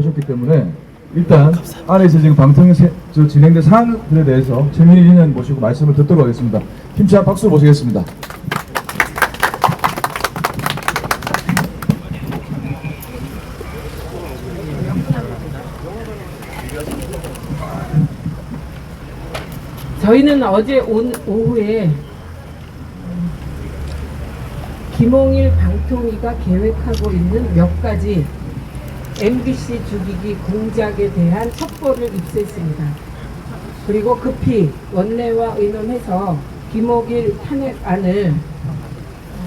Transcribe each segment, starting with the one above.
오셨기 때문에 일단 안에서 지금 저 진행된 사항들에 대해서 최민희 의원 모시고 말씀을 듣도록 하겠습니다. 힘찬 박수 모시겠습니다. 저희는 어제 온, 오후에 음, 김홍일 방통위가 계획하고 있는 몇 가지 MBC 죽이기 공작에 대한 첩보를 입수했습니다. 그리고 급히 원내와 의논해서 김홍일 탄핵안을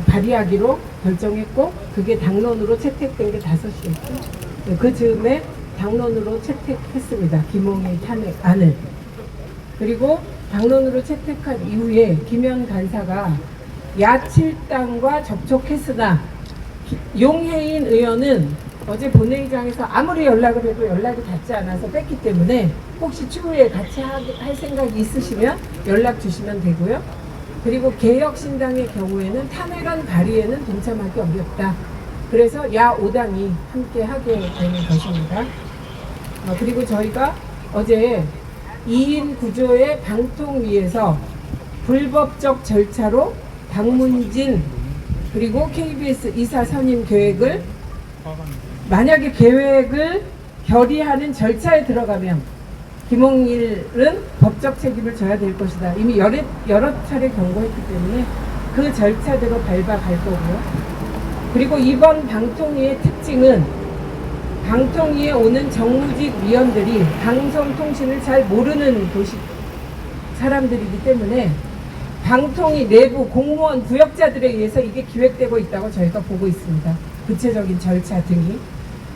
발의하기로 결정했고 그게 당론으로 채택된 게 5시였죠. 그 즈음에 당론으로 채택했습니다. 김홍일 탄핵안을. 그리고 당론으로 채택한 이후에 김현 간사가 야칠당과 접촉했으나 기- 용혜인 의원은 어제 본회의장에서 아무리 연락을 해도 연락이 닿지 않아서 뺐기 때문에 혹시 추후에 같이 하- 할 생각이 있으시면 연락 주시면 되고요. 그리고 개혁신당의 경우에는 탄핵안 발의에는 동참하기 어렵다. 그래서 야 5당이 함께 하게 되는 것입니다. 어, 그리고 저희가 어제 2인 구조의 방통 위에서 불법적 절차로 박문진 그리고 KBS 이사 선임 계획을 만약에 계획을 결의하는 절차에 들어가면 김홍일은 법적 책임을 져야 될 것이다. 이미 여러, 여러 차례 경고했기 때문에 그 절차대로 밟아갈 거고요. 그리고 이번 방통위의 특징은 방통위에 오는 정무직 위원들이 방송통신을 잘 모르는 도시 사람들이기 때문에 방통위 내부 공무원 부역자들에 의해서 이게 기획되고 있다고 저희가 보고 있습니다. 구체적인 절차 등이.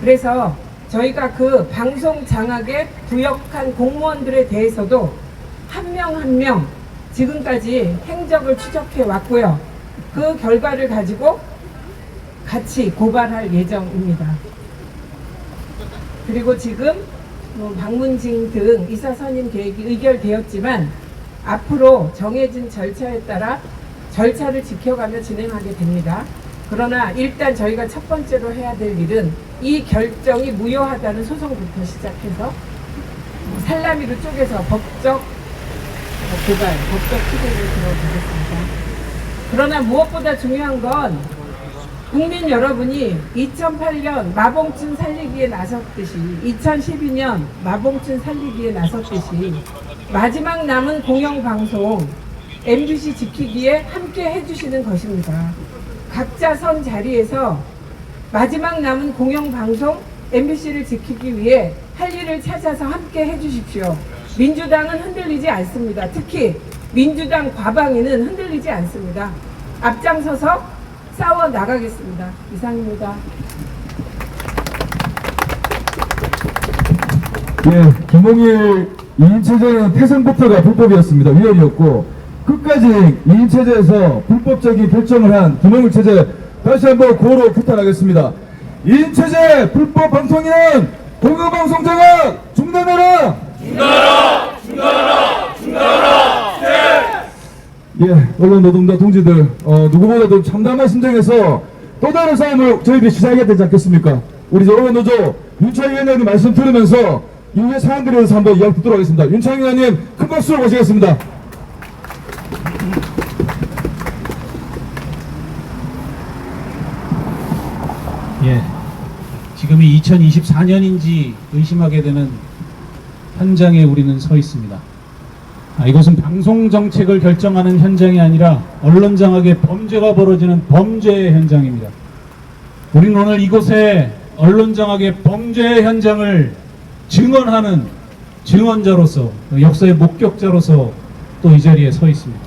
그래서 저희가 그 방송 장악에 부역한 공무원들에 대해서도 한 명 한 명 지금까지 행적을 추적해 왔고요. 그 결과를 가지고 같이 고발할 예정입니다. 그리고 지금 뭐 방문진 등 이사 선임 계획이 의결되었지만 앞으로 정해진 절차에 따라 절차를 지켜가며 진행하게 됩니다. 그러나 일단 저희가 첫 번째로 해야 될 일은 이 결정이 무효하다는 소송부터 시작해서 살라미로 쪼개서 법적 고발, 법적 투쟁을 들어보겠습니다. 그러나 무엇보다 중요한 건 국민 여러분이 2008년 마봉춘 살리기에 나섰듯이 2012년 마봉춘 살리기에 나섰듯이 마지막 남은 공영방송 MBC 지키기에 함께 해주시는 것입니다. 각자 선 자리에서 마지막 남은 공영방송 MBC를 지키기 위해 할 일을 찾아서 함께 해주십시오. 민주당은 흔들리지 않습니다. 특히 민주당 과방위는 흔들리지 않습니다. 앞장서서 싸워 나가겠습니다. 이상입니다. 예, 김홍일 2인 체제는 태생부터가 불법이었습니다. 위헌이었고 끝까지 2인 체제에서 불법적인 결정을 한 김홍일 체제 다시 한번 고로 규탄하겠습니다. 2인 체제 불법 방송인은 공영방송 장악 중단하라! 예, 언론 노동자 동지들, 어, 누구보다도 참담한 심정에서 또 다른 싸움을 저희들이 시작해야 되지 않겠습니까? 우리 언론 노조 윤창희 의원님 말씀 들으면서 이후의 사안들에 대해서 한번 이야기 듣도록 하겠습니다. 윤창희 의원님 큰 박수로 모시겠습니다. 예. 지금이 2024년인지 의심하게 되는 현장에 우리는 서 있습니다. 아, 이것은 방송 정책을 결정하는 현장이 아니라 언론 장악의 범죄가 벌어지는 범죄의 현장입니다. 우리는 오늘 이곳에 언론 장악의 범죄의 현장을 증언하는 증언자로서 역사의 목격자로서 또 이 자리에 서 있습니다.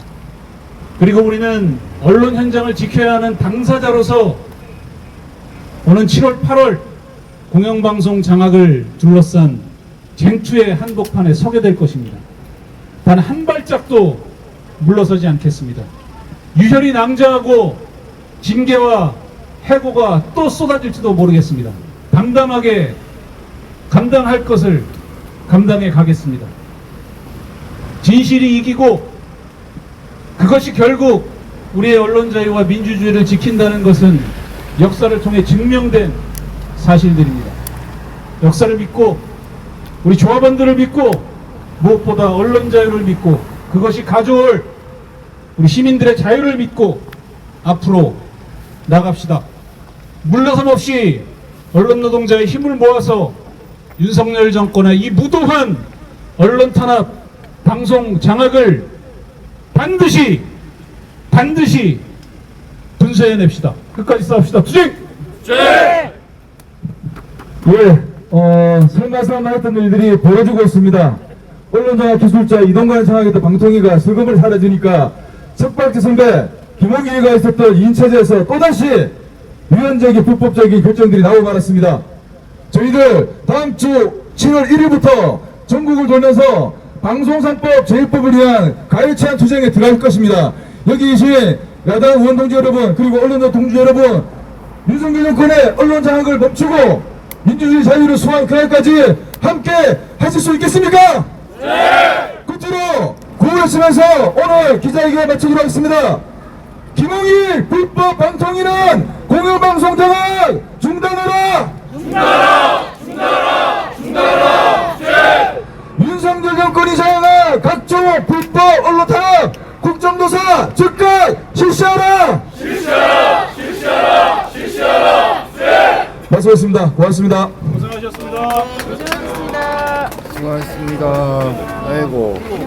그리고 우리는 언론 현장을 지켜야 하는 당사자로서 오는 7월, 8월 공영방송 장악을 둘러싼 쟁투의 한복판에 서게 될 것입니다. 단 한 발짝도 물러서지 않겠습니다. 유혈이 낭자하고 징계와 해고가 또 쏟아질지도 모르겠습니다. 담담하게 감당할 것을 감당해 가겠습니다. 진실이 이기고 그것이 결국 우리의 언론 자유와 민주주의를 지킨다는 것은 역사를 통해 증명된 사실들입니다. 역사를 믿고 우리 조합원들을 믿고 무엇보다 언론 자유를 믿고 그것이 가져올 우리 시민들의 자유를 믿고 앞으로 나갑시다. 물러섬 없이 언론 노동자의 힘을 모아서 윤석열 정권의 이 무도한 언론 탄압, 방송 장악을 반드시 반드시 분쇄해냅시다. 끝까지 싸웁시다. 투쟁! 예, 어, 설마설마 했던 일들이 벌어지고 있습니다. 언론장악 기술자 이동관 장악했던 방통위가 슬금을 사라지니까 석박지 선배 김홍일이가 있었던 인체제에서 또다시 위헌적인 불법적인 결정들이 나오고 말았습니다. 저희들 다음 주 7월 1일부터 전국을 돌면서 방송산법 제일법을 위한 가열체한 투쟁에 들어갈 것입니다. 여기 계신 야당 의원 동지 여러분 그리고 언론자 동지 여러분 윤석열 정권의 언론 장악을 멈추고 민주주의 자유를 수호한 그날까지 함께 하실 수 있겠습니까? 네! 끝으로 구호를 치면서 오늘 기자회견 마치기로 하겠습니다. 김홍일 불법 방통위는 공영방송 장악 중단하라! 중단하라! 중단하라! 중단하라! 윤석열 정권이 장악한 각종 불법 언론 탄압 국정조사 즉각 실시하라! 말씀했습니다. 고맙습니다. 고생하셨습니다. 수고하셨습니다. 아이고.